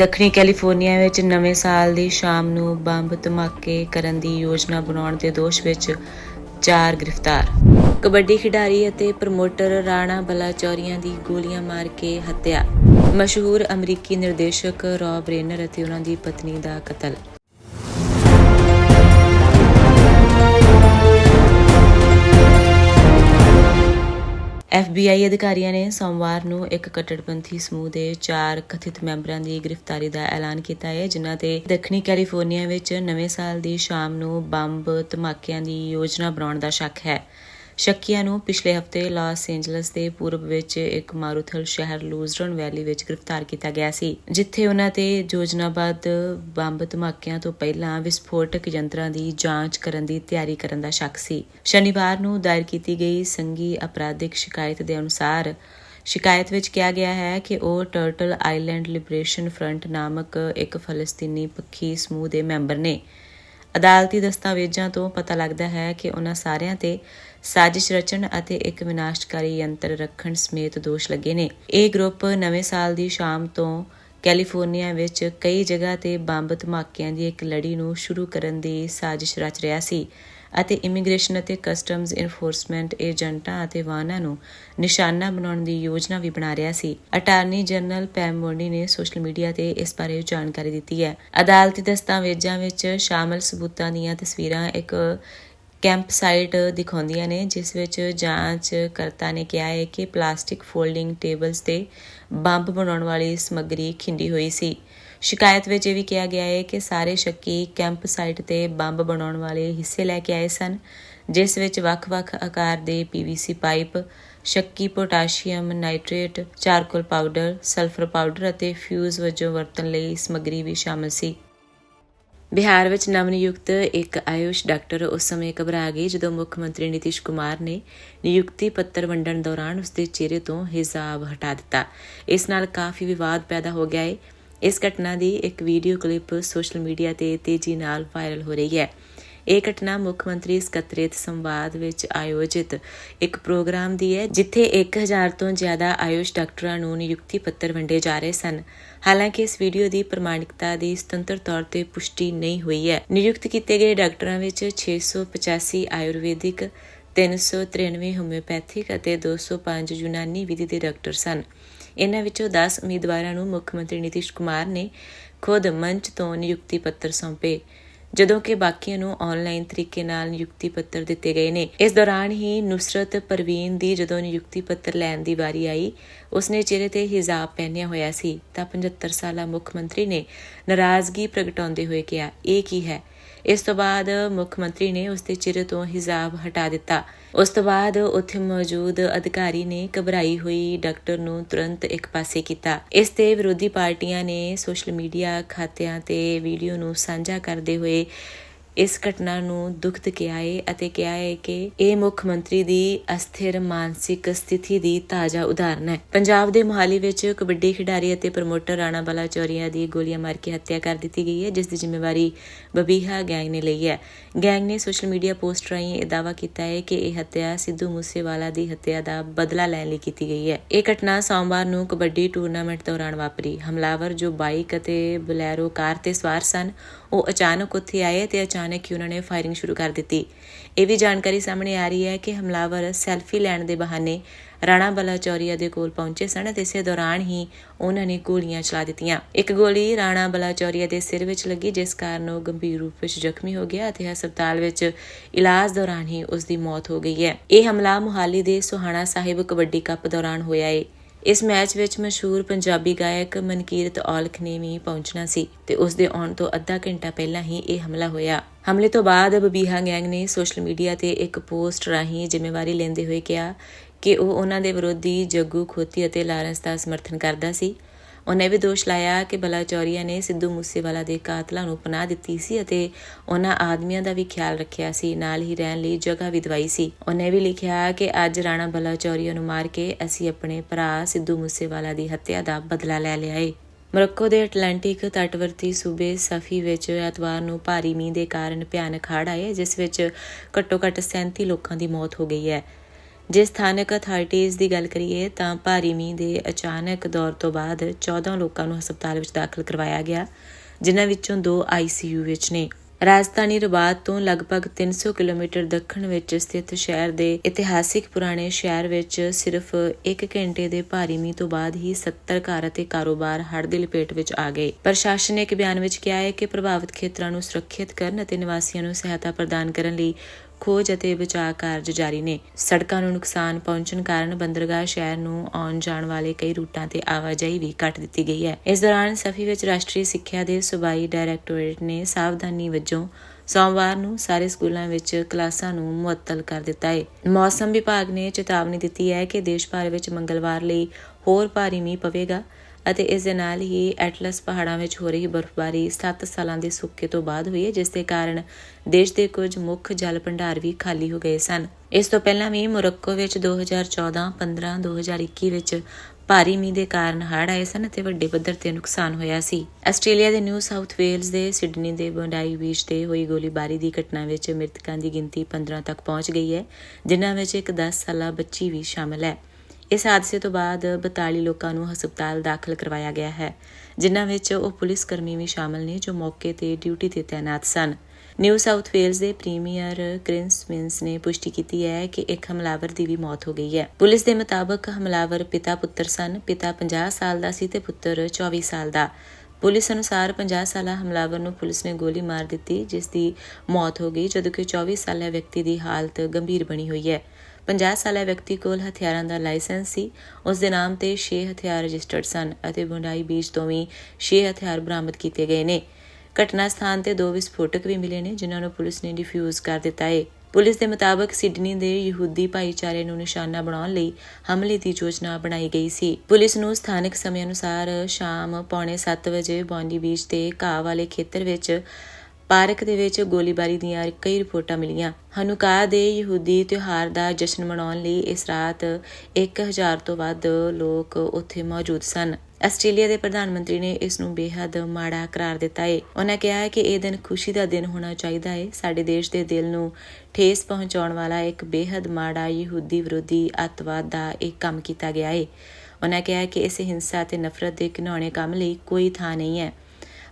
ਦੱਖਣੀ ਕੈਲੀਫੋਰਨੀਆ ਵਿੱਚ ਨਵੇਂ ਸਾਲ ਦੀ ਸ਼ਾਮ ਨੂੰ ਬੰਬ ਧਮਾਕੇ ਕਰਨ ਦੀ ਯੋਜਨਾ ਬਣਾਉਣ ਦੇ ਦੋਸ਼ ਵਿੱਚ ਚਾਰ ਗ੍ਰਿਫਤਾਰ। ਕਬੱਡੀ ਖਿਡਾਰੀ ਅਤੇ ਪ੍ਰਮੋਟਰ ਰਾਣਾ ਬਲਾਚੌਰੀਆਂ ਦੀ ਗੋਲੀਆਂ ਮਾਰ ਕੇ ਹੱਤਿਆ। ਮਸ਼ਹੂਰ ਅਮਰੀਕੀ ਨਿਰਦੇਸ਼ਕ ਰੌਬ ਰੇਨਰ ਅਤੇ ਉਹਨਾਂ ਦੀ ਪਤਨੀ ਦਾ ਕਤਲ। FBI ਅਧਿਕਾਰੀਆਂ ਨੇ ਸੋਮਵਾਰ ਨੂੰ ਇੱਕ ਕੱਟੜਪੰਥੀ ਸਮੂਹ ਦੇ ਚਾਰ ਕਥਿਤ ਮੈਂਬਰਾਂ ਦੀ ਗ੍ਰਿਫਤਾਰੀ ਦਾ ਐਲਾਨ ਕੀਤਾ ਹੈ, ਜਿਨ੍ਹਾਂ ਤੇ ਦੱਖਣੀ ਕੈਲੀਫੋਰਨੀਆ ਵਿੱਚ ਨਵੇਂ ਸਾਲ ਦੀ ਸ਼ਾਮ ਨੂੰ ਬੰਬ ਧਮਾਕਿਆਂ ਦੀ ਯੋਜਨਾ ਬਣਾਉਣ ਦਾ ਸ਼ੱਕ ਹੈ। ਸ਼ੱਕੀਆਂ ਨੂੰ ਪਿਛਲੇ ਹਫ਼ਤੇ ਲਾਸ ਏਂਜਲਸ ਦੇ ਪੂਰਬ ਵਿੱਚ ਇੱਕ ਮਾਰੂਥਲ ਸ਼ਹਿਰ ਲੂਜ਼ਰਨ ਵੈਲੀ ਵਿੱਚ ਗ੍ਰਿਫਤਾਰ ਕੀਤਾ ਗਿਆ ਸੀ, ਜਿੱਥੇ ਉਹਨਾਂ ਤੇ ਯੋਜਨਾਬੱਧ ਬੰਬ ਧਮਾਕਿਆਂ ਤੋਂ ਪਹਿਲਾਂ ਵਿਸਫੋਟਕ ਯੰਤਰਾਂ ਦੀ ਜਾਂਚ ਕਰਨ ਦੀ ਤਿਆਰੀ ਕਰਨ ਦਾ ਸ਼ੱਕ ਸੀ। ਸ਼ਨੀਵਾਰ ਨੂੰ ਦਾਇਰ ਕੀਤੀ ਗਈ ਸੰਘੀ ਅਪਰਾਧਿਕ ਸ਼ਿਕਾਇਤ ਦੇ ਅਨੁਸਾਰ ਸ਼ਿਕਾਇਤ ਵਿੱਚ ਕਿਹਾ ਗਿਆ ਹੈ ਕਿ ਉਹ ਟਰਟਲ ਆਈਲੈਂਡ ਲਿਬਰੇਸ਼ਨ ਫਰੰਟ ਨਾਮਕ ਇੱਕ ਫਲਸਤੀਨੀ ਪੱਖੀ ਸਮੂਹ ਦੇ ਮੈਂਬਰ ਨੇ। ਅਦਾਲਤੀ ਦਸਤਾਵੇਜ਼ਾਂ ਤੋਂ ਪਤਾ ਲੱਗਦਾ ਹੈ ਕਿ ਉਹਨਾਂ ਸਾਰਿਆਂ ਤੇ ਸਾਜ਼ਿਸ਼ ਰਚਣ ਅਤੇ ਇੱਕ ਵਿਨਾਸ਼ਕਾਰੀ ਯੰਤਰ ਰੱਖਣ ਸਮੇਤ ਦੋਸ਼ ਲੱਗੇ ਨੇ। ਇਹ ਗਰੁੱਪ ਨਵੇਂ ਸਾਲ ਦੀ ਸ਼ਾਮ ਤੋਂ ਕੈਲੀਫੋਰਨੀਆ ਵਿੱਚ ਕਈ ਜਗ੍ਹਾ ਤੇ ਬੰਬ ਧਮਾਕਿਆਂ ਦੀ ਇੱਕ ਲੜੀ ਨੂੰ ਸ਼ੁਰੂ ਕਰਨ ਦੀ ਸਾਜ਼ਿਸ਼ ਰਚ ਰਿਹਾ ਸੀ ਅਤੇ ਇਮੀਗ੍ਰੇਸ਼ਨ ਅਤੇ ਕਸਟਮਜ਼ ਇਨਫੋਰਸਮੈਂਟ ਏਜੰਟਾਂ ਅਤੇ ਵਾਹਨਾਂ ਨੂੰ ਨਿਸ਼ਾਨਾ ਬਣਾਉਣ ਦੀ ਯੋਜਨਾ ਵੀ ਬਣਾ ਰਿਹਾ ਸੀ। ਅਟਾਰਨੀ ਜਨਰਲ ਪੈਮ ਮੋਂਡੀ ਨੇ ਸੋਸ਼ਲ ਮੀਡੀਆ ਤੇ ਇਸ ਬਾਰੇ ਜਾਣਕਾਰੀ ਦਿੱਤੀ ਹੈ। ਅਦਾਲਤੀ ਦਸਤਾਵੇਜ਼ਾਂ ਵਿੱਚ ਸ਼ਾਮਲ ਸਬੂਤਾਂ ਦੀਆਂ ਤਸਵੀਰਾਂ ਇੱਕ ਕੈਂਪ ਸਾਈਟ ਦਿਖਾਉਂਦੀਆਂ ਨੇ, ਜਿਸ ਵਿੱਚ ਜਾਂਚ ਕਰਤਾ ਨੇ ਕਿਹਾ ਹੈ ਕਿ ਪਲਾਸਟਿਕ ਫੋਲਡਿੰਗ ਟੇਬਲਸ ਤੇ ਬੰਬ ਬਣਾਉਣ ਵਾਲੀ ਸਮੱਗਰੀ ਖਿੰਡੀ ਹੋਈ ਸੀ। ਸ਼ਿਕਾਇਤ ਵਿੱਚ ਇਹ ਵੀ ਕਿਹਾ ਗਿਆ ਹੈ ਕਿ ਸਾਰੇ ਸ਼ੱਕੀ ਕੈਂਪ ਸਾਈਟ ਤੇ ਬੰਬ ਬਣਾਉਣ ਵਾਲੇ ਹਿੱਸੇ ਲੈ ਕੇ ਆਏ ਸਨ, ਜਿਸ ਵਿੱਚ ਵੱਖ-ਵੱਖ ਆਕਾਰ ਦੇ ਪੀਵੀਸੀ ਪਾਈਪ, ਸ਼ੱਕੀ potassium nitrate, charcoal powder, sulphur powder ਅਤੇ ਫਿਊਜ਼ ਵਜੋਂ ਵਰਤਣ ਲਈ ਸਮੱਗਰੀ ਵੀ ਸ਼ਾਮਲ ਸੀ। ਬਿਹਾਰ ਵਿੱਚ ਨਵਨਿਯੁਕਤ ਇੱਕ ਆਯੁਸ਼ ਡਾਕਟਰ ਉਸ ਸਮੇਂ ਘਬਰਾ ਗਏ ਜਦੋਂ ਮੁੱਖ ਮੰਤਰੀ ਨਿਤਿਸ਼ ਕੁਮਾਰ ਨੇ ਨਿਯੁਕਤੀ ਪੱਤਰ ਵੰਡਣ ਦੌਰਾਨ ਉਸਦੇ ਚਿਹਰੇ ਤੋਂ ਹਿਜਾਬ ਹਟਾ ਦਿੱਤਾ। ਇਸ ਨਾਲ ਕਾਫੀ ਵਿਵਾਦ ਪੈਦਾ ਹੋ ਗਿਆ ਹੈ ਇਸ ਘਟਨਾ ਦੀ ਇੱਕ ਵੀਡੀਓ ਕਲਿੱਪ ਸੋਸ਼ਲ ਮੀਡੀਆ ਤੇ ਤੇਜ਼ੀ ਨਾਲ ਵਾਇਰਲ ਹੋ ਰਹੀ ਹੈ। ਇਹ ਘਟਨਾ ਮੁੱਖ ਮੰਤਰੀ ਸਕੱਤਰੇਤ ਸੰਵਾਦ ਵਿੱਚ ਆਯੋਜਿਤ ਇੱਕ ਪ੍ਰੋਗਰਾਮ ਦੀ ਹੈ, ਜਿੱਥੇ 1000 ਤੋਂ ਜ਼ਿਆਦਾ ਆਯੁਸ਼ ਡਾਕਟਰਾਂ ਨੂੰ ਨਿਯੁਕਤੀ ਪੱਤਰ ਵੰਡੇ ਜਾ ਰਹੇ ਸਨ। ਹਾਲਾਂਕਿ ਇਸ ਵੀਡੀਓ ਦੀ ਪ੍ਰਮਾਣਿਕਤਾ ਦੀ ਸੁਤੰਤਰ ਤੌਰ ਤੇ ਪੁਸ਼ਟੀ ਨਹੀਂ ਹੋਈ ਹੈ। ਨਿਯੁਕਤ ਕੀਤੇ ਗਏ ਡਾਕਟਰਾਂ ਵਿੱਚ 685 ਆਯੁਰਵੈਦਿਕ 393 ਹੋਮਿਓਪੈਥਿਕ ਅਤੇ 205 ਯੂਨਾਨੀ ਵਿਧੀ ਦੇ ਡਾਕਟਰ ਸਨ। ਇਹਨਾਂ ਵਿੱਚੋਂ 10 ਉਮੀਦਵਾਰਾਂ ਨੂੰ ਮੁੱਖ ਮੰਤਰੀ ਨਿਤੀਸ਼ ਕੁਮਾਰ ਨੇ ਖੁਦ ਮੰਚ ਤੋਂ ਨਿਯੁਕਤੀ ਪੱਤਰ ਸੌਂਪੇ। ਜਦੋਂ ਕਿ ਬਾਕੀਆਂ ਨੂੰ ਆਨਲਾਈਨ ਤਰੀਕੇ ਨਾਲ ਨਿਯੁਕਤੀ ਪੱਤਰ ਦਿੱਤੇ ਗਏ ਨੇ। ਇਸ ਦੌਰਾਨ ਹੀ ਨੁਸਰਤ ਪਰਵੀਨ ਦੀ ਜਦੋਂ ਨਿਯੁਕਤੀ ਪੱਤਰ ਲੈਣ ਦੀ ਵਾਰੀ ਆਈ, ਉਸਨੇ ਚਿਹਰੇ ਤੇ ਹਿਜਾਬ ਪਹਿਨਿਆ ਹੋਇਆ ਸੀ। ਤਾਂ 75 ਸਾਲਾ ਮੁੱਖ ਮੰਤਰੀ ਨੇ ਨਾਰਾਜ਼ਗੀ ਪ੍ਰਗਟਾਉਂਦੇ ਹੋਏ ਕਿਹਾ, ਇਹ ਕੀ ਹੈ? ਇਸ ਤੋਂ ਬਾਅਦ ਮੁੱਖ ਮੰਤਰੀ ਨੇ ਉਸ ਦੇ ਚਿਹਰੇ ਤੋਂ ਹਿਜਾਬ ਹਟਾ ਦਿੱਤਾ। ਉਸ ਤੋਂ ਬਾਅਦ ਉੱਥੇ ਮੌਜੂਦ ਅਧਿਕਾਰੀ ਨੇ ਘਬਰਾਈ ਹੋਈ ਡਾਕਟਰ ਨੂੰ ਤੁਰੰਤ ਇੱਕ ਪਾਸੇ ਕੀਤਾ। ਇਸ ਤੇ ਵਿਰੋਧੀ ਪਾਰਟੀਆਂ ਨੇ ਸੋਸ਼ਲ ਮੀਡੀਆ ਖਾਤਿਆਂ ਤੇ ਵੀਡੀਓ ਨੂੰ ਸਾਂਝਾ ਕਰਦੇ ਹੋਏ ਇਸ ਘਟਨਾ ਨੂੰ ਦੁਖਦ ਕਿਹਾ ਹੈ ਅਤੇ ਕਿਹਾ ਹੈ ਕਿ ਇਹ ਮੁੱਖ ਮੰਤਰੀ ਦੀ ਅਸਥਿਰ ਮਾਨਸਿਕ ਸਥਿਤੀ ਦੀ ਤਾਜ਼ਾ ਉਦਾਹਰਨ ਹੈ। ਪੰਜਾਬ ਦੇ ਮੁਹਾਲੀ ਵਿੱਚ ਕਬੱਡੀ ਖਿਡਾਰੀ ਅਤੇ ਪ੍ਰਮੋਟਰ ਰਾਣਾ ਬਲਾਚੌਰੀਆ ਦੀ ਗੋਲੀਆਂ ਮਾਰ ਕੇ ਹੱਤਿਆ ਕਰ ਦਿੱਤੀ ਗਈ ਹੈ, ਜਿਸ ਦੀ ਜ਼ਿੰਮੇਵਾਰੀ ਬਬੀਹਾ ਗੈਂਗ ਨੇ ਲਈ ਹੈ। ਗੈਂਗ ਨੇ ਸੋਸ਼ਲ ਮੀਡੀਆ ਪੋਸਟ ਰਾਹੀਂ ਇਹ ਦਾਅਵਾ ਕੀਤਾ ਹੈ ਕਿ ਇਹ ਹੱਤਿਆ ਸਿੱਧੂ ਮੂਸੇਵਾਲਾ ਦੀ ਹੱਤਿਆ ਦਾ ਬਦਲਾ ਲੈਣ ਲਈ ਕੀਤੀ ਗਈ ਹੈ। ਇਹ ਘਟਨਾ ਸੋਮਵਾਰ ਨੂੰ ਕਬੱਡੀ ਟੂਰਨਾਮੈਂਟ ਦੌਰਾਨ ਵਾਪਰੀ। ਹਮਲਾਵਰ ਜੋ ਬਾਈਕ ਅਤੇ ਬਲੈਰੋ ਕਾਰ ਤੇ ਸਵਾਰ ਸਨ, ਉਹ ਅਚਾਨਕ ਉੱਥੇ ਆਏ ਤੇ ਅਚਾਨਕ ਹੀ ਉਹਨਾਂ ਨੇ ਫਾਇਰਿੰਗ ਸ਼ੁਰੂ ਕਰ ਦਿੱਤੀ। ਇਹ ਵੀ ਜਾਣਕਾਰੀ ਸਾਹਮਣੇ ਆ ਰਹੀ ਹੈ ਕਿ ਹਮਲਾਵਰ ਸੈਲਫੀ ਲੈਣ ਦੇ ਬਹਾਨੇ ਰਾਣਾ ਬਲਾਚੌਰੀਆ ਦੇ ਕੋਲ ਪਹੁੰਚੇ ਸਨ ਤੇ ਇਸੇ ਦੌਰਾਨ ਹੀ ਉਹਨਾਂ ਨੇ ਗੋਲੀਆਂ ਚਲਾ ਦਿੱਤੀਆਂ। ਇੱਕ ਗੋਲੀ ਰਾਣਾ ਬਲਾਚੌਰੀਆ ਦੇ ਸਿਰ ਵਿੱਚ ਲੱਗੀ, ਜਿਸ ਕਾਰਨ ਉਹ ਗੰਭੀਰ ਰੂਪ ਵਿੱਚ ਜ਼ਖਮੀ ਹੋ ਗਿਆ ਅਤੇ ਹਸਪਤਾਲ ਵਿੱਚ ਇਲਾਜ ਦੌਰਾਨ ਹੀ ਉਸ ਦੀ ਮੌਤ ਹੋ ਗਈ ਹੈ। ਇਹ ਹਮਲਾ ਮੁਹਾਲੀ ਦੇ ਸੁਹਾਣਾ ਸਾਹਿਬ ਕਬੱਡੀ ਕੱਪ ਦੌਰਾਨ ਹੋਇਆ ਹੈ ਇਸ ਮੈਚ ਵਿੱਚ ਮਸ਼ਹੂਰ ਪੰਜਾਬੀ ਗਾਇਕ ਮਨਕੀਰਤ ਔਲਖ ਨੇ ਵੀ ਪਹੁੰਚਣਾ ਸੀ ਤੇ ਉਸ ਦੇ ਆਉਣ ਤੋਂ ਅੱਧਾ ਘੰਟਾ ਪਹਿਲਾਂ ਹੀ ਇਹ ਹਮਲਾ ਹੋਇਆ। ਹਮਲੇ ਤੋਂ ਬਾਅਦ ਬਬੀਹਾ ਗੈਂਗ ਨੇ ਸੋਸ਼ਲ ਮੀਡੀਆ ਤੇ ਇੱਕ ਪੋਸਟ ਰਾਹੀਂ ਜ਼ਿੰਮੇਵਾਰੀ ਲੈਂਦੇ ਹੋਏ ਕਿਹਾ ਕਿ ਉਹ ਉਹਨਾਂ ਦੇ ਵਿਰੋਧੀ ਜੱਗੂ ਖੋਤੀ ਅਤੇ ਲਾਰੈਂਸ ਦਾ ਸਮਰਥਨ ਕਰਦਾ ਸੀ। ਉਹਨੇ ਵੀ ਦੋਸ਼ ਲਾਇਆ ਕਿ ਬਲਾਚੌਰੀਆ ਨੇ ਸਿੱਧੂ ਮੂਸੇਵਾਲਾ ਦੇ ਕਾਤਲਾਂ ਨੂੰ ਪਨਾਹ ਦਿੱਤੀ ਸੀ ਅਤੇ ਉਹਨਾਂ ਆਦਮੀਆਂ ਦਾ ਵੀ ਖਿਆਲ ਰੱਖਿਆ ਸੀ, ਨਾਲ ਹੀ ਰਹਿਣ ਲਈ ਜਗ੍ਹਾ ਵੀ ਦਵਾਈ ਸੀ। ਉਹਨੇ ਵੀ ਲਿਖਿਆ ਕਿ ਅੱਜ ਰਾਣਾ ਬਲਾਚੌਰੀਆ ਨੂੰ ਮਾਰ ਕੇ ਅਸੀਂ ਆਪਣੇ ਭਰਾ ਸਿੱਧੂ ਮੂਸੇਵਾਲਾ ਦੀ ਹੱਤਿਆ ਦਾ ਬਦਲਾ ਲੈ ਲਿਆ ਏ। ਮੋਰੱਕੋ ਦੇ ਅਟਲਾਂਟਿਕ ਤਟਵਰਤੀ ਸੂਬੇ ਸਫੀ ਵਿੱਚ ਐਤਵਾਰ ਨੂੰ ਭਾਰੀ ਮੀਂਹ ਦੇ ਕਾਰਨ ਭਿਆਨਕ ਹੜ੍ਹ ਆਏ, ਜਿਸ ਵਿੱਚ ਘੱਟੋ-ਘੱਟ 37 ਲੋਕਾਂ ਦੀ ਮੌਤ ਹੋ ਗਈ ਹੈ। ਜੇ ਸਥਾਨਕ ਅਥਾਰਟੀਜ਼ ਦੀ ਗੱਲ ਕਰੀਏ ਤਾਂ ਭਾਰੀ ਮੀਂਹ ਦੇ ਅਚਾਨਕ ਦੌਰ ਤੋਂ ਬਾਅਦ 14 ਲੋਕਾਂ ਨੂੰ ਹਸਪਤਾਲ ਵਿੱਚ ਦਾਖਲ ਕਰਵਾਇਆ ਗਿਆ, ਜਿਨ੍ਹਾਂ ਵਿੱਚੋਂ ਦੋ ਆਈਸੀਯੂ ਵਿੱਚ ਨੇ। ਰਾਜਧਾਨੀ ਰਬਾਤ ਤੋਂ ਲਗਭਗ 300 ਕਿਲੋਮੀਟਰ ਦੱਖਣ ਵਿੱਚ ਸਥਿਤ ਸ਼ਹਿਰ ਦੇ ਇਤਿਹਾਸਿਕ ਪੁਰਾਣੇ ਸ਼ਹਿਰ ਵਿੱਚ ਸਿਰਫ 1 ਘੰਟੇ ਦੇ ਭਾਰੀ ਮੀਂਹ ਤੋਂ ਬਾਅਦ ਹੀ 70 ਘਰ ਅਤੇ ਕਾਰੋਬਾਰ ਹੜ੍ਹ ਦੀ ਲਪੇਟ ਵਿੱਚ ਆ ਗਏ। ਪ੍ਰਸ਼ਾਸਨ ਨੇ ਇੱਕ ਬਿਆਨ ਵਿੱਚ ਕਿਹਾ ਹੈ ਕਿ ਪ੍ਰਭਾਵਿਤ ਖੇਤਰਾਂ ਨੂੰ ਸੁਰੱਖਿਅਤ ਕਰਨ ਅਤੇ ਨਿਵਾਸੀਆਂ ਨੂੰ ਸਹਾਇਤਾ ਪ੍ਰਦਾਨ ਕਰਨ ਲਈ ਖੋਜ ਅਤੇ ਬਚਾਅ ਕਾਰਜ ਜਾਰੀ ਨੇ। ਸੜਕਾਂ ਨੂੰ ਨੁਕਸਾਨ ਪਹੁੰਚਣ ਕਾਰਨ ਬੰਦਰਗਾਹ ਸ਼ਹਿਰ ਨੂੰ ਆਉਣ ਜਾਣ ਵਾਲੇ ਕਈ ਰੂਟਾਂ ਤੇ ਆਵਾਜਾਈ ਵੀ ਕੱਟ ਦਿੱਤੀ ਗਈ ਹੈ। ਇਸ ਦੌਰਾਨ ਸਫੀ ਵਿੱਚ ਰਾਸ਼ਟਰੀ ਸਿੱਖਿਆ ਦੇ ਸੂਬਾਈ ਡਾਇਰੈਕਟੋਰੇਟ ਨੇ ਸਾਵਧਾਨੀ ਵਜੋਂ ਸੋਮਵਾਰ ਨੂੰ ਸਾਰੇ ਸਕੂਲਾਂ ਵਿੱਚ ਕਲਾਸਾਂ ਨੂੰ ਮੁਅੱਤਲ ਕਰ ਦਿੱਤਾ ਹੈ। ਮੌਸਮ ਵਿਭਾਗ ਨੇ ਚੇਤਾਵਨੀ ਦਿੱਤੀ ਹੈ ਕਿ ਦੇਸ਼ ਭਰ ਵਿੱਚ ਮੰਗਲਵਾਰ ਲਈ ਹੋਰ ਭਾਰੀ ਮੀਂਹ ਪਵੇਗਾ। ਅਤੇ ਇਸ ਦੇ ਨਾਲ ਹੀ ਐਟਲਸ ਪਹਾੜਾਂ ਵਿੱਚ ਹੋ ਰਹੀ ਬਰਫ਼ਬਾਰੀ 7 ਸਾਲਾਂ ਦੇ ਸੁੱਕੇ ਤੋਂ ਬਾਅਦ ਹੋਈ ਹੈ ਜਿਸ ਦੇ ਕਾਰਨ ਦੇਸ਼ ਦੇ ਕੁਝ ਮੁੱਖ ਜਲ ਭੰਡਾਰ ਵੀ ਖਾਲੀ ਹੋ ਗਏ ਸਨ। ਇਸ ਤੋਂ ਪਹਿਲਾਂ ਵੀ ਮੋਰੱਕੋ ਵਿੱਚ 2014, 15, 2021 ਵਿੱਚ ਭਾਰੀ ਮੀਂਹ ਦੇ ਕਾਰਨ ਹੜ੍ਹ ਆਏ ਸਨ ਅਤੇ ਵੱਡੇ ਪੱਧਰ ਤੇ ਨੁਕਸਾਨ ਹੋਇਆ ਸੀ। ਆਸਟ੍ਰੇਲੀਆ ਦੇ ਨਿਊ ਸਾਊਥ ਵੇਲਜ਼ ਦੇ ਸਿਡਨੀ ਦੇ ਬੰਡਾਈ ਬੀਚ ਤੇ ਹੋਈ ਗੋਲੀਬਾਰੀ ਦੀ ਘਟਨਾ ਵਿੱਚ ਮ੍ਰਿਤਕਾਂ ਦੀ ਗਿਣਤੀ 15 ਤੱਕ ਪਹੁੰਚ ਗਈ ਹੈ ਜਿਨ੍ਹਾਂ ਵਿੱਚ ਇੱਕ 10 ਸਾਲਾ ਬੱਚੀ ਵੀ ਸ਼ਾਮਲ ਹੈ। ਇਸ ਹਾਦਸੇ ਤੋਂ ਬਾਅਦ 42 ਲੋਕਾਂ ਨੂੰ ਹਸਪਤਾਲ ਦਾਖਲ ਕਰਵਾਇਆ ਗਿਆ ਹੈ, ਜਿਨ੍ਹਾਂ ਵਿੱਚ ਉਹ ਪੁਲਿਸ ਕਰਮੀ ਵੀ ਸ਼ਾਮਲ ਨੇ ਜੋ ਮੌਕੇ ਤੇ ਡਿਊਟੀ ਤੇ ਤਾਇਨਾਤ ਸਨ। ਨਿਊ ਸਾਊਥ ਵੇਲਜ਼ ਦੇ ਪ੍ਰੀਮੀਅਰ ਕ੍ਰਿਸ ਮਿੰਸ ਨੇ ਪੁਸ਼ਟੀ ਕੀਤੀ ਹੈ ਕਿ ਇੱਕ ਹਮਲਾਵਰ ਦੀ ਵੀ ਮੌਤ ਹੋ ਗਈ ਹੈ। ਪੁਲਿਸ ਦੇ ਮੁਤਾਬਕ ਹਮਲਾਵਰ ਪਿਤਾ ਪੁੱਤਰ ਸਨ। ਪਿਤਾ 50 ਸਾਲ ਦਾ ਸੀ ਤੇ ਪੁੱਤਰ 24 ਸਾਲ ਦਾ। ਪੁਲਿਸ ਅਨੁਸਾਰ 50 ਸਾਲਾ ਹਮਲਾਵਰ ਨੂੰ ਪੁਲਿਸ ਨੇ ਗੋਲੀ ਮਾਰ ਦਿੱਤੀ, ਜਿਸ ਦੀ ਮੌਤ ਹੋ ਗਈ ਜਦੋਂ ਕਿ 24 ਸਾਲਾ ਵਿਅਕਤੀ ਦੀ ਹਾਲਤ ਗੰਭੀਰ ਬਣੀ ਹੋਈ ਹੈ। 50 ਸਾਲਾ ਵਿਅਕਤੀ ਕੋਲ ਹਥਿਆਰਾਂ ਦਾ ਲਾਇਸੈਂਸ ਸੀ। ਉਸ ਦੇ ਨਾਮ ਤੇ 6 ਹਥਿਆਰ ਰਜਿਸਟਰਡ ਸਨ ਅਤੇ ਬੁੰਡਾਈ ਬੀਚ ਤੋਂ ਵੀ 6 ਹਥਿਆਰ ਬਰਾਮਦ ਕੀਤੇ ਗਏ ਨੇ। ਘਟਨਾ ਸਥਾਨ ਤੇ ਦੋ ਵਿਸਫੋਟਕ ਵੀ ਮਿਲੇ ਨੇ, ਜਿਨ੍ਹਾਂ ਨੂੰ ਪੁਲਿਸ ਨੇ ਡਿਫਿਊਜ਼ ਕਰ ਦਿੱਤਾ ਹੈ ਪੁਲਿਸ ਦੇ ਮੁਤਾਬਕ ਸਿਡਨੀ ਦੇ ਯਹੂਦੀ ਭਾਈਚਾਰੇ ਨੂੰ ਨਿਸ਼ਾਨਾ ਬਣਾਉਣ ਲਈ ਹਮਲੇ ਦੀ ਯੋਜਨਾ ਬਣਾਈ ਗਈ ਸੀ। ਪੁਲਿਸ ਨੂੰ ਸਥਾਨਕ ਸਮੇਂ ਅਨੁਸਾਰ ਸ਼ਾਮ ਪੌਣੇ 7 ਵਜੇ ਬੌਂਡੀ ਬੀਚ ਤੇ ਘਾਹ ਵਾਲੇ ਖੇਤਰ ਵਿੱਚ ਪਾਰਕ ਦੇ ਵਿੱਚ ਗੋਲੀਬਾਰੀ ਦੀਆਂ ਕਈ ਰਿਪੋਰਟਾਂ ਮਿਲੀਆਂ। ਹਨੁਕਾ ਦੇ ਯਹੂਦੀ ਤਿਉਹਾਰ ਦਾ ਜਸ਼ਨ ਮਨਾਉਣ ਲਈ ਇਸ ਰਾਤ 1000 ਤੋਂ ਵੱਧ ਲੋਕ ਉੱਥੇ ਮੌਜੂਦ ਸਨ। ਆਸਟ੍ਰੇਲੀਆ ਦੇ ਪ੍ਰਧਾਨ ਮੰਤਰੀ ਨੇ ਇਸ ਨੂੰ ਬੇਹੱਦ ਮਾੜਾ ਕਰਾਰ ਦਿੱਤਾ ਹੈ ਉਹਨਾਂ ਕਿਹਾ ਹੈ ਕਿ ਇਹ ਦਿਨ ਖੁਸ਼ੀ ਦਾ ਦਿਨ ਹੋਣਾ ਚਾਹੀਦਾ ਹੈ ਸਾਡੇ ਦੇਸ਼ ਦੇ ਦਿਲ ਨੂੰ ਠੇਸ ਪਹੁੰਚਾਉਣ ਵਾਲਾ ਇੱਕ ਬੇਹੱਦ ਮਾੜਾ ਯਹੂਦੀ ਵਿਰੋਧੀ ਅੱਤਵਾਦ ਦਾ ਇੱਕ ਕੰਮ ਕੀਤਾ ਗਿਆ ਹੈ ਉਹਨਾਂ ਕਿਹਾ ਕਿ ਇਸ ਹਿੰਸਾ ਤੇ ਨਫ਼ਰਤ ਦੇ ਘਿਨੌਣੇ ਕੰਮ ਲਈ ਕੋਈ ਥਾਂ ਨਹੀਂ ਹੈ।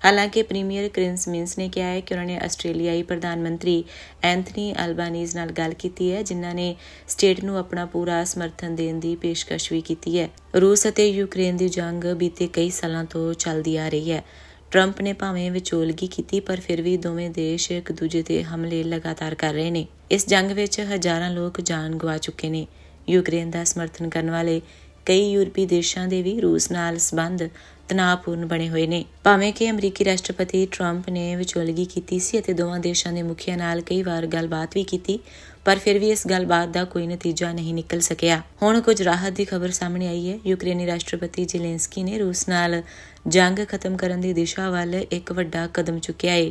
ਹਾਲਾਂਕਿ ਪ੍ਰੀਮੀਅਰ ਕ੍ਰਿੰਸ ਮਿੰਸ ਨੇ ਕਿਹਾ ਹੈ ਕਿ ਉਹਨਾਂ ਨੇ ਆਸਟ੍ਰੇਲੀਆਈ ਪ੍ਰਧਾਨ ਮੰਤਰੀ ਐਂਥਨੀ ਅਲਬਾਨੀਜ਼ ਨਾਲ ਗੱਲ ਕੀਤੀ ਹੈ, ਜਿਨ੍ਹਾਂ ਨੇ ਸਟੇਟ ਨੂੰ ਆਪਣਾ ਪੂਰਾ ਸਮਰਥਨ ਦੇਣ ਦੀ ਪੇਸ਼ਕਸ਼ ਵੀ ਕੀਤੀ ਹੈ। ਰੂਸ ਅਤੇ ਯੂਕਰੇਨ ਦੀ ਜੰਗ ਬੀਤੇ ਕਈ ਸਾਲਾਂ ਤੋਂ ਚੱਲਦੀ ਆ ਰਹੀ ਹੈ। ਟਰੰਪ ਨੇ ਭਾਵੇਂ ਵਿਚੋਲਗੀ ਕੀਤੀ, ਪਰ ਫਿਰ ਵੀ ਦੋਵੇਂ ਦੇਸ਼ ਇੱਕ ਦੂਜੇ ਤੇ ਹਮਲੇ ਲਗਾਤਾਰ ਕਰ ਰਹੇ ਨੇ। ਇਸ ਜੰਗ ਵਿੱਚ ਹਜ਼ਾਰਾਂ ਲੋਕ ਜਾਨ ਗਵਾ ਚੁੱਕੇ ਨੇ। ਯੂਕਰੇਨ ਦਾ ਸਮਰਥਨ ਕਰਨ ਵਾਲੇ ਕਈ ਯੂਰਪੀ ਦੇਸ਼ਾਂ ਦੇ ਵੀ ਰੂਸ ਨਾਲ ਸਬੰਧ ਤਣਾਅਪੂਰਨ ਬਣੇ ਹੋਏ ਨੇ। ਭਾਵੇਂ ਕਿ ਅਮਰੀਕੀ ਰਾਸ਼ਟਰਪਤੀ ਟਰੰਪ ਨੇ ਵਿਚੋਲਗੀ ਕੀਤੀ ਸੀ ਅਤੇ ਦੋਵਾਂ ਦੇਸ਼ਾਂ ਦੇ ਮੁਖੀਆਂ ਨਾਲ ਕਈ ਵਾਰ ਗੱਲਬਾਤ ਵੀ ਕੀਤੀ, ਪਰ ਫਿਰ ਵੀ ਇਸ ਗੱਲਬਾਤ ਦਾ ਕੋਈ ਨਤੀਜਾ ਨਹੀਂ ਨਿਕਲ ਸਕਿਆ। ਹੁਣ ਕੁਝ ਰਾਹਤ ਦੀ ਖਬਰ ਸਾਹਮਣੇ ਆਈ ਹੈ। ਯੂਕਰੇਨੀ ਰਾਸ਼ਟਰਪਤੀ ਜ਼ੇਲੈਂਸਕੀ ਨੇ ਰੂਸ ਨਾਲ ਜੰਗ ਖਤਮ ਕਰਨ ਦੀ ਦਿਸ਼ਾ ਵੱਲ ਇੱਕ ਵੱਡਾ ਕਦਮ ਚੁੱਕਿਆ ਹੈ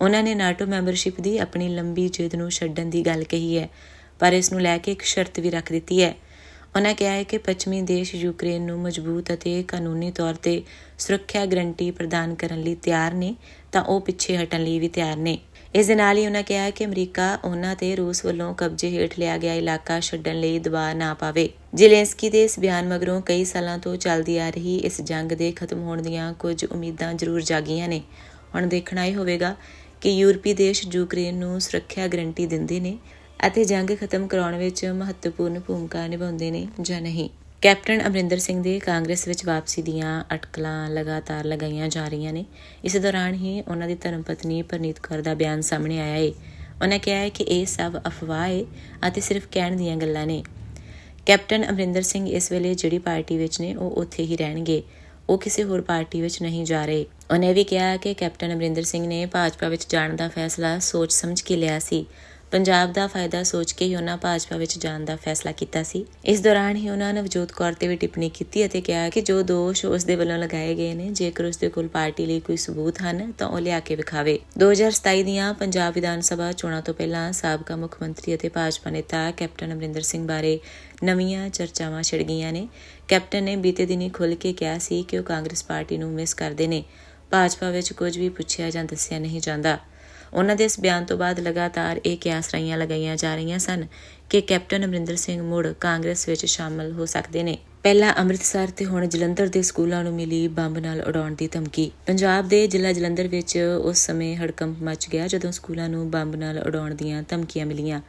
ਉਹਨਾਂ ਨੇ ਨਾਟੋ ਮੈਂਬਰਸ਼ਿਪ ਦੀ ਆਪਣੀ ਲੰਬੀ ਜਿੱਦ ਨੂੰ ਛੱਡਣ ਦੀ ਗੱਲ ਕਹੀ ਹੈ, ਪਰ ਇਸ ਨੂੰ ਲੈ ਕੇ ਇੱਕ ਸ਼ਰਤ ਵੀ ਰੱਖ ਦਿੱਤੀ ਹੈ। ਉਨ੍ਹਾਂ ਕਿਹਾ ਹੈ ਕਿ ਪੱਛਮੀ ਦੇਸ਼ ਯੂਕਰੇਨ ਨੂੰ ਮਜ਼ਬੂਤ ਅਤੇ ਕਾਨੂੰਨੀ ਤੌਰ ਤੇ ਸੁਰੱਖਿਆ ਗਰੰਟੀ ਪ੍ਰਦਾਨ ਕਰਨ ਲਈ ਤਿਆਰ ਨੇ, ਤਾਂ ਉਹ ਪਿੱਛੇ ਹਟਣ ਲਈ ਵੀ ਤਿਆਰ ਨੇ। ਇਸ ਦੇ ਨਾਲ ਹੀ ਉਹਨਾਂ ਕਿਹਾ ਕਿ ਅਮਰੀਕਾ ਉਹਨਾਂ ਤੇ ਰੂਸ ਵੱਲੋਂ ਕਬਜ਼ੇ ਹੇਠ ਲਿਆ ਗਿਆ ਇਲਾਕਾ ਛੱਡਣ ਲਈ ਦਬਾਅ ਨਾ ਪਾਵੇ। ਜ਼ੇਲੈਂਸਕੀ ਦੇ ਇਸ ਬਿਆਨ ਮਗਰੋਂ ਕਈ ਸਾਲਾਂ ਤੋਂ ਚੱਲਦੀ ਆ ਰਹੀ ਇਸ ਜੰਗ ਦੇ ਖਤਮ ਹੋਣ ਦੀਆਂ ਕੁਝ ਉਮੀਦਾਂ ਜ਼ਰੂਰ ਜਾਗੀਆਂ ਨੇ। ਹੁਣ ਦੇਖਣਾ ਇਹ ਹੋਵੇਗਾ ਕਿ ਯੂਰਪੀ ਦੇਸ਼ ਯੂਕਰੇਨ ਨੂੰ ਸੁਰੱਖਿਆ ਗਰੰਟੀ ਦਿੰਦੇ ਨੇ ਅਤੇ ਜੰਗ ਖਤਮ ਕਰਾਉਣ ਵਿੱਚ ਮਹੱਤਵਪੂਰਨ ਭੂਮਿਕਾ ਨਿਭਾਉਂਦੇ ਨੇ ਜਾਂ ਨਹੀਂ। ਕੈਪਟਨ ਅਮਰਿੰਦਰ ਸਿੰਘ ਦੇ ਕਾਂਗਰਸ ਵਿੱਚ ਵਾਪਸੀ ਦੀਆਂ ਅਟਕਲਾਂ ਲਗਾਤਾਰ ਲਗਾਈਆਂ ਜਾ ਰਹੀਆਂ ਨੇ। ਇਸ ਦੌਰਾਨ ਹੀ ਉਹਨਾਂ ਦੀ ਧਰਮ ਪਤਨੀ ਪਰਨੀਤ ਕੌਰ ਦਾ ਬਿਆਨ ਸਾਹਮਣੇ ਆਇਆ ਏ। ਉਹਨਾਂ ਕਿਹਾ ਹੈ ਕਿ ਇਹ ਸਭ ਅਫਵਾਹ ਏ ਅਤੇ ਸਿਰਫ ਕਹਿਣ ਦੀਆਂ ਗੱਲਾਂ ਨੇ। ਕੈਪਟਨ ਅਮਰਿੰਦਰ ਸਿੰਘ ਇਸ ਵੇਲੇ ਜਿਹੜੀ ਪਾਰਟੀ ਵਿੱਚ ਨੇ, ਉਹ ਉੱਥੇ ਹੀ ਰਹਿਣਗੇ। ਉਹ ਕਿਸੇ ਹੋਰ ਪਾਰਟੀ ਵਿੱਚ ਨਹੀਂ ਜਾ ਰਹੇ। ਉਹਨੇ ਵੀ ਕਿਹਾ ਕਿ ਕੈਪਟਨ ਅਮਰਿੰਦਰ ਸਿੰਘ ਨੇ ਭਾਜਪਾ ਵਿੱਚ ਜਾਣ ਦਾ ਫੈਸਲਾ ਸੋਚ ਸਮਝ ਕੇ ਲਿਆ ਸੀ। ਪੰਜਾਬ ਦਾ ਫਾਇਦਾ ਸੋਚ ਕੇ ਹੀ ਉਹਨਾਂ ਭਾਜਪਾ ਵਿੱਚ ਜਾਣ ਦਾ ਫੈਸਲਾ ਕੀਤਾ ਸੀ। ਇਸ ਦੌਰਾਨ ਹੀ ਉਹਨਾਂ ਨਵਜੋਤ ਕੌਰ ਤੇ ਵੀ ਟਿੱਪਣੀ ਕੀਤੀ ਅਤੇ ਕਿਹਾ ਕਿ ਜੋ ਦੋਸ਼ ਉਸ ਦੇ ਵੱਲੋਂ ਲਗਾਏ ਗਏ ਨੇ, ਜੇਕਰ ਉਸ ਦੇ ਕੋਲ ਪਾਰਟੀ ਲਈ ਕੋਈ ਸਬੂਤ ਹਨ, ਤਾਂ ਉਹ ਲਿਆ ਕੇ ਵਿਖਾਵੇ। 2027 ਦੀਆਂ ਪੰਜਾਬ ਵਿਧਾਨ ਸਭਾ ਚੋਣਾਂ ਤੋਂ ਪਹਿਲਾਂ ਸਾਬਕਾ ਮੁੱਖ ਮੰਤਰੀ ਅਤੇ ਭਾਜਪਾ ਨੇਤਾ ਕੈਪਟਨ ਅਮਰਿੰਦਰ ਸਿੰਘ ਬਾਰੇ ਨਵੀਆਂ ਚਰਚਾਵਾਂ ਛਿੜ ਗਈਆਂ ਨੇ। ਕੈਪਟਨ ਨੇ ਬੀਤੇ ਦਿਨੀ ਖੁੱਲ੍ਹ ਕੇ ਕਿਹਾ ਸੀ ਕਿ ਉਹ ਕਾਂਗਰਸ ਪਾਰਟੀ ਨੂੰ ਮਿਸ ਕਰਦੇ ਨੇ। ਭਾਜਪਾ ਵਿੱਚ ਕੁਝ ਵੀ ਪੁੱਛਿਆ ਜਾਂ ਦੱਸਿਆ ਨਹੀਂ ਜਾਂਦਾ। ਉਹਨਾਂ ਦੇ ਇਸ ਬਿਆਨ ਤੋਂ ਬਾਅਦ ਲਗਾਤਾਰ ਇਹ ਕਿਆਸ ਰਾਈਆਂ ਲਗਾਈਆਂ ਜਾ ਰਹੀਆਂ ਸਨ ਕਿ ਕੈਪਟਨ ਅਮਰਿੰਦਰ ਸਿੰਘ ਮੁੜ ਕਾਂਗਰਸ ਵਿੱਚ ਸ਼ਾਮਲ ਹੋ ਸਕਦੇ ਨੇ। ਪਹਿਲਾਂ ਅੰਮ੍ਰਿਤਸਰ ਤੇ ਹੁਣ ਜਲੰਧਰ ਦੇ ਸਕੂਲਾਂ ਨੂੰ ਮਿਲੀ ਬੰਬ ਨਾਲ ਉਡਾਉਣ ਦੀ ਧਮਕੀ। ਪੰਜਾਬ ਦੇ ਜ਼ਿਲ੍ਹਾ ਜਲੰਧਰ ਵਿੱਚ ਉਸ ਸਮੇਂ ਹੜਕੰਪ ਮਚ ਗਿਆ ਜਦੋਂ ਸਕੂਲਾਂ ਨੂੰ ਬੰਬ ਨਾਲ ਉਡਾਉਣ ਦੀਆਂ ਧਮਕੀਆਂ ਮਿਲੀਆਂ।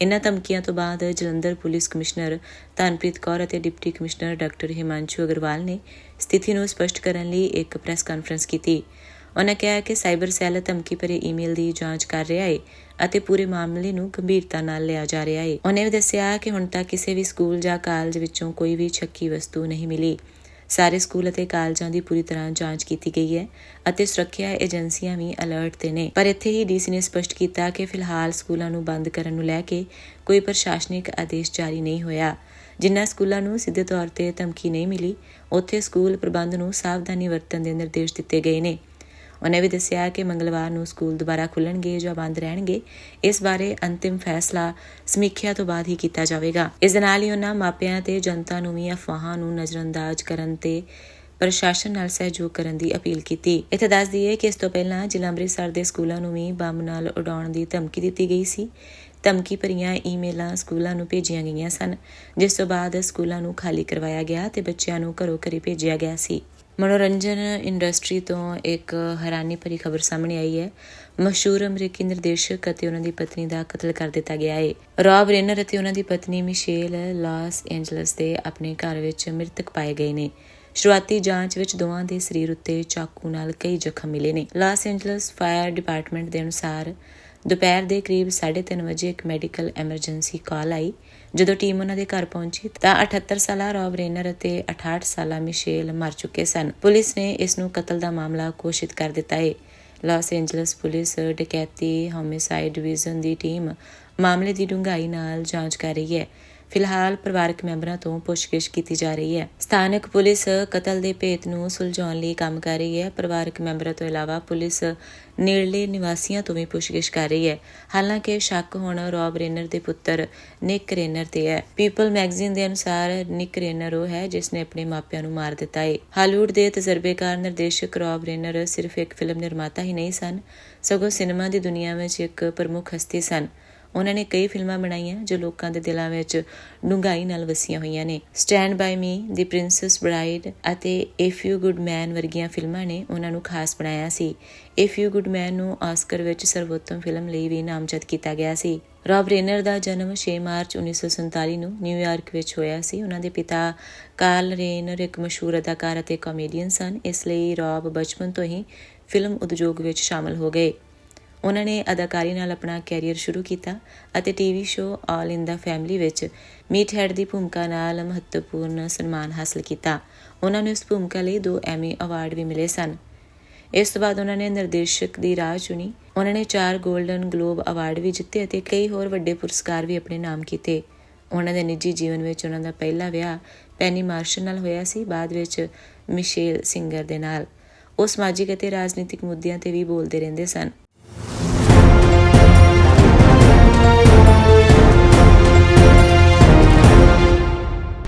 ਇਨ੍ਹਾਂ ਧਮਕੀਆਂ ਤੋਂ ਬਾਅਦ ਜਲੰਧਰ ਪੁਲਿਸ ਕਮਿਸ਼ਨਰ ਧਨਪ੍ਰੀਤ ਕੌਰ ਅਤੇ deputy commissioner doctor Himanshu Agarwal ਨੇ ਸਥਿਤੀ ਨੂੰ ਸਪਸ਼ਟ ਕਰਨ ਲਈ ਇੱਕ ਪ੍ਰੈਸ ਕਾਨਫਰੰਸ ਕੀਤੀ। ਉਹਨਾਂ ਕਿਹਾ ਕਿ ਸਾਈਬਰ ਸੈੱਲ ਧਮਕੀ ਭਰੇ ਈਮੇਲ ਦੀ ਜਾਂਚ ਕਰ ਰਿਹਾ ਹੈ ਅਤੇ ਪੂਰੇ ਮਾਮਲੇ ਨੂੰ ਗੰਭੀਰਤਾ ਨਾਲ ਲਿਆ ਜਾ ਰਿਹਾ ਹੈ ਉਹਨੇ ਵੀ ਦੱਸਿਆ ਕਿ ਹੁਣ ਤੱਕ ਕਿਸੇ ਵੀ ਸਕੂਲ ਜਾਂ ਕਾਲਜ ਵਿੱਚੋਂ ਕੋਈ ਵੀ ਛੱਕੀ ਵਸਤੂ ਨਹੀਂ ਮਿਲੀ। ਸਾਰੇ ਸਕੂਲ ਅਤੇ ਕਾਲਜਾਂ ਦੀ ਪੂਰੀ ਤਰ੍ਹਾਂ ਜਾਂਚ ਕੀਤੀ ਗਈ ਹੈ ਅਤੇ ਸੁਰੱਖਿਆ ਏਜੰਸੀਆਂ ਵੀ ਅਲਰਟ ਤੇ ਨੇ। ਪਰ ਇੱਥੇ ਹੀ ਡੀਸੀ ਨੇ ਸਪਸ਼ਟ ਕੀਤਾ ਕਿ ਫਿਲਹਾਲ ਸਕੂਲਾਂ ਨੂੰ ਬੰਦ ਕਰਨ ਨੂੰ ਲੈ ਕੇ ਕੋਈ ਪ੍ਰਸ਼ਾਸਨਿਕ ਆਦੇਸ਼ ਜਾਰੀ ਨਹੀਂ ਹੋਇਆ। ਜਿਨ੍ਹਾਂ ਸਕੂਲਾਂ ਨੂੰ ਸਿੱਧੇ ਤੌਰ ਤੇ ਧਮਕੀ ਨਹੀਂ ਮਿਲੀ, ਉੱਥੇ ਸਕੂਲ ਪ੍ਰਬੰਧ ਨੂੰ ਸਾਵਧਾਨੀ ਵਰਤਣ ਦੇ ਨਿਰਦੇਸ਼ ਦਿੱਤੇ ਗਏ ਨੇ। ਉਹਨੇ ਵੀ ਦੱਸਿਆ ਕਿ ਮੰਗਲਵਾਰ ਨੂੰ ਸਕੂਲ ਦੁਬਾਰਾ ਖੁੱਲਣਗੇ, ਜਾਂ ਬੰਦ ਰਹਿਣਗੇ। ਇਸ ਬਾਰੇ ਅੰਤਿਮ ਫੈਸਲਾ ਸਮੀਖਿਆ ਤੋਂ ਬਾਅਦ ਹੀ ਕੀਤਾ ਜਾਵੇਗਾ। ਇਸ ਦੇ ਨਾਲ ਹੀ ਉਹਨਾਂ ਮਾਪਿਆਂ ਤੇ ਜਨਤਾ ਨੂੰ ਵੀ ਅਫਵਾਹਾਂ ਨੂੰ ਨਜ਼ਰਅੰਦਾਜ਼ ਕਰਨ ਤੇ ਪ੍ਰਸ਼ਾਸਨ ਨਾਲ ਸਹਿਯੋਗ ਕਰਨ ਦੀ ਅਪੀਲ ਕੀਤੀ। ਇੱਥੇ ਦੱਸ ਦਈਏ ਕਿ ਇਸ ਤੋਂ ਪਹਿਲਾਂ ਜ਼ਿਲ੍ਹਾ ਅੰਮ੍ਰਿਤਸਰ ਦੇ ਸਕੂਲਾਂ ਨੂੰ ਵੀ ਬੰਬ ਨਾਲ ਉਡਾਉਣ ਦੀ ਧਮਕੀ ਦਿੱਤੀ ਗਈ ਸੀ। ਧਮਕੀ ਭਰੀਆਂ ਈਮੇਲਾਂ ਸਕੂਲਾਂ ਨੂੰ ਭੇਜੀਆਂ ਗਈਆਂ ਸਨ, ਜਿਸ ਤੋਂ ਬਾਅਦ ਸਕੂਲਾਂ ਨੂੰ ਖਾਲੀ ਕਰਵਾਇਆ ਗਿਆ ਤੇ ਬੱਚਿਆਂ ਨੂੰ ਘਰੋਂ ਘਰੀ ਭੇਜਿਆ ਗਿਆ ਸੀ। ਮਨੋਰੰਜਨ ਇੰਡਸਟਰੀ ਤੋਂ ਇੱਕ ਹੈਰਾਨੀ ਭਰੀ ਖਬਰ ਸਾਹਮਣੇ ਆਈ ਹੈ। ਮਸ਼ਹੂਰ ਅਮਰੀਕੀ ਨਿਰਦੇਸ਼ਕ ਅਤੇ ਉਹਨਾਂ ਦੀ ਪਤਨੀ ਦਾ ਕਤਲ ਕਰ ਦਿੱਤਾ ਗਿਆ ਹੈ ਰੌਬ ਰੇਨਰ ਅਤੇ ਉਹਨਾਂ ਦੀ ਪਤਨੀ ਮਿਸ਼ੇਲ ਲਾਸ ਐਂਜਲਸ ਦੇ ਆਪਣੇ ਘਰ ਵਿੱਚ ਮ੍ਰਿਤਕ ਪਾਏ ਗਏ ਨੇ। ਸ਼ੁਰੂਆਤੀ ਜਾਂਚ ਵਿੱਚ ਦੋਵਾਂ ਦੇ ਸਰੀਰ ਉੱਤੇ ਚਾਕੂ ਨਾਲ ਕਈ ਜ਼ਖਮ ਮਿਲੇ ਨੇ। ਲਾਸ ਐਂਜਲਸ ਫਾਇਰ ਡਿਪਾਰਟਮੈਂਟ ਦੇ ਅਨੁਸਾਰ ਦੁਪਹਿਰ ਦੇ ਕਰੀਬ 3:30 ਵਜੇ ਇੱਕ ਮੈਡੀਕਲ ਐਮਰਜੈਂਸੀ ਕਾਲ ਆਈ। ਜਦੋਂ ਟੀਮ ਉਹਨਾਂ ਦੇ ਘਰ ਪਹੁੰਚੀ, ਤਾਂ 78 ਸਾਲਾ ਰੌਬ ਰੇਨਰ ਅਤੇ 68 ਸਾਲਾ ਮਿਸ਼ੇਲ ਮਰ ਚੁੱਕੇ ਸਨ। ਪੁਲਿਸ ਨੇ ਇਸ ਨੂੰ ਕਤਲ ਦਾ ਮਾਮਲਾ ਘੋਸ਼ਿਤ ਕਰ ਦਿੱਤਾ ਹੈ ਲਾਸ ਐਂਜਲਸ ਪੁਲਿਸ ਡਕੈਤੀ ਹੋਮਿਸਾਈਡ ਡਿਵੀਜ਼ਨ ਦੀ ਟੀਮ ਮਾਮਲੇ ਦੀ ਡੂੰਘਾਈ ਨਾਲ ਜਾਂਚ ਕਰ ਰਹੀ ਹੈ। ਫਿਲਹਾਲ ਪਰਿਵਾਰਕ ਮੈਂਬਰਾਂ ਤੋਂ ਪੁੱਛਗਿੱਛ ਕੀਤੀ ਜਾ ਰਹੀ ਹੈ। ਸਥਾਨਕ ਪੁਲਿਸ ਕਤਲ ਦੇ ਭੇਤ ਨੂੰ ਸੁਲਝਾਉਣ ਲਈ ਕੰਮ ਕਰ ਰਹੀ ਹੈ। ਪਰਿਵਾਰਕ ਮੈਂਬਰਾਂ ਤੋਂ ਇਲਾਵਾ ਪੁਲਿਸ ਨੇੜਲੇ ਨਿਵਾਸੀਆਂ ਤੋਂ ਵੀ ਪੁੱਛਗਿੱਛ ਕਰ ਰਹੀ ਹੈ। ਹਾਲਾਂਕਿ ਸ਼ੱਕ ਹੁਣ ਰੌਬ ਰੇਨਰ ਦੇ ਪੁੱਤਰ ਨਿਕ ਰੇਨਰ ਤੇ ਹੈ। ਪੀਪਲ ਮੈਗਜ਼ੀਨ ਦੇ ਅਨੁਸਾਰ ਨਿਕ ਰੇਨਰ ਉਹ ਹੈ ਜਿਸ ਨੇ ਆਪਣੇ ਮਾਪਿਆਂ ਨੂੰ ਮਾਰ ਦਿੱਤਾ ਹੈ ਹਾਲੀਵੁੱਡ ਦੇ ਤਜਰਬੇਕਾਰ ਨਿਰਦੇਸ਼ਕ ਰੌਬ ਰੇਨਰ ਸਿਰਫ ਇੱਕ ਫਿਲਮ ਨਿਰਮਾਤਾ ਹੀ ਨਹੀਂ ਸਨ, ਸਗੋਂ ਸਿਨੇਮਾ ਦੀ ਦੁਨੀਆ ਵਿੱਚ ਇੱਕ ਪ੍ਰਮੁੱਖ ਹਸਤੀ ਸਨ। ਉਹਨਾਂ ਨੇ ਕਈ ਫਿਲਮਾਂ ਬਣਾਈਆਂ ਜੋ ਲੋਕਾਂ ਦੇ ਦਿਲਾਂ ਵਿੱਚ ਡੂੰਘਾਈ ਨਾਲ ਵਸੀਆਂ ਹੋਈਆਂ ਨੇ। Stand by me the princess bride ਅਤੇ ਇਫ ਯੂ ਗੁੱਡ ਮੈਨ ਵਰਗੀਆਂ ਫਿਲਮਾਂ ਨੇ ਉਹਨਾਂ ਨੂੰ ਖਾਸ ਬਣਾਇਆ ਸੀ। ਇਫ ਯੂ ਗੁੱਡ ਮੈਨ ਨੂੰ ਆਸਕਰ ਵਿੱਚ ਸਰਵੋਤਮ ਫਿਲਮ ਲਈ ਵੀ ਨਾਮਜ਼ਦ ਕੀਤਾ ਗਿਆ ਸੀ। ਰੌਬ ਰੇਨਰ ਦਾ ਜਨਮ 6 ਮਾਰਚ 1947 ਨੂੰ ਨਿਊਯਾਰਕ ਵਿੱਚ ਹੋਇਆ ਸੀ। ਉਹਨਾਂ ਦੇ ਪਿਤਾ ਕਾਰਲ ਰੇਨਰ ਇੱਕ ਮਸ਼ਹੂਰ ਅਦਾਕਾਰ ਅਤੇ ਕਾਮੇਡੀਅਨ ਸਨ। ਇਸ ਲਈ ਰੌਬ ਬਚਪਨ ਤੋਂ ਹੀ ਫਿਲਮ ਉਦਯੋਗ ਵਿੱਚ ਸ਼ਾਮਲ ਹੋ ਗਏ। ਉਹਨਾਂ ਨੇ ਅਦਾਕਾਰੀ ਨਾਲ ਆਪਣਾ ਕੈਰੀਅਰ ਸ਼ੁਰੂ ਕੀਤਾ ਅਤੇ TV show all in the family ਵਿੱਚ ਮੀਟ ਹੈਡ ਦੀ ਭੂਮਿਕਾ ਨਾਲ ਮਹੱਤਵਪੂਰਨ ਸਨਮਾਨ ਹਾਸਲ ਕੀਤਾ। ਉਹਨਾਂ ਨੂੰ ਇਸ ਭੂਮਿਕਾ ਲਈ ਦੋ ਐਮੀ ਅਵਾਰਡ ਵੀ ਮਿਲੇ ਸਨ। ਇਸ ਤੋਂ ਬਾਅਦ ਉਹਨਾਂ ਨੇ ਨਿਰਦੇਸ਼ਕ ਦੀ ਰਾਹ ਚੁਣੀ। ਉਹਨਾਂ ਨੇ ਚਾਰ 골ਡਨ ਗਲੋਬ ਅਵਾਰਡ ਵੀ ਜਿੱਤੇ ਅਤੇ ਕਈ ਹੋਰ ਵੱਡੇ ਪੁਰਸਕਾਰ ਵੀ ਆਪਣੇ ਨਾਮ ਕੀਤੇ। ਉਹਨਾਂ ਦੇ ਨਿੱਜੀ ਜੀਵਨ ਵਿੱਚ ਉਹਨਾਂ ਦਾ ਪਹਿਲਾ ਵਿਆਹ ਪੈਨੀ ਮਾਰਸ਼ਲ ਨਾਲ ਹੋਇਆ ਸੀ। ਬਾਅਦ ਵਿੱਚ ਮਿਸ਼ੇਲ ਸਿੰਗਰ ਦੇ ਨਾਲ। ਉਹ ਸਮਾਜਿਕ ਅਤੇ ਰਾਜਨੀਤਿਕ ਮੁੱਦਿਆਂ ਤੇ ਵੀ ਬੋਲਦੇ ਰਹਿੰਦੇ ਸਨ।